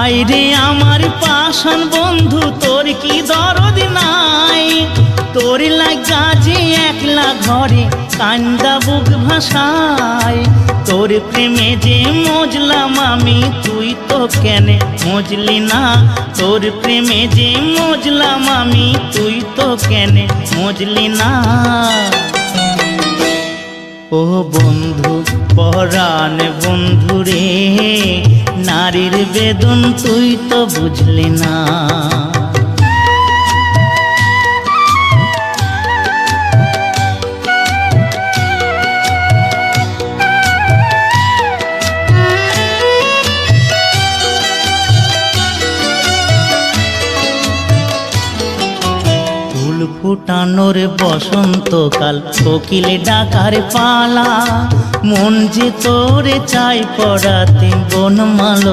High রে আমার পাশান বন্ধু, তোর কি দরদ নাই? তোর লাগা যে একলা ঘরে কান্দা বুক ভাষায় তোর প্রেমে যে মজলাম আমি, তুই তো কেনে মজলি না? তোর প্রেমে যে মজলাম আমি, তুই তো কেনে মজলি না? ও বন্ধু, পরাণ বন্ধু রে নারীর বেদন তুই তো বুঝলি না। ফুল ফুটানোর বসন্তকাল কোকিলে ডাকার পালা। মন যে তোরে চাই পড়াতে বনমালো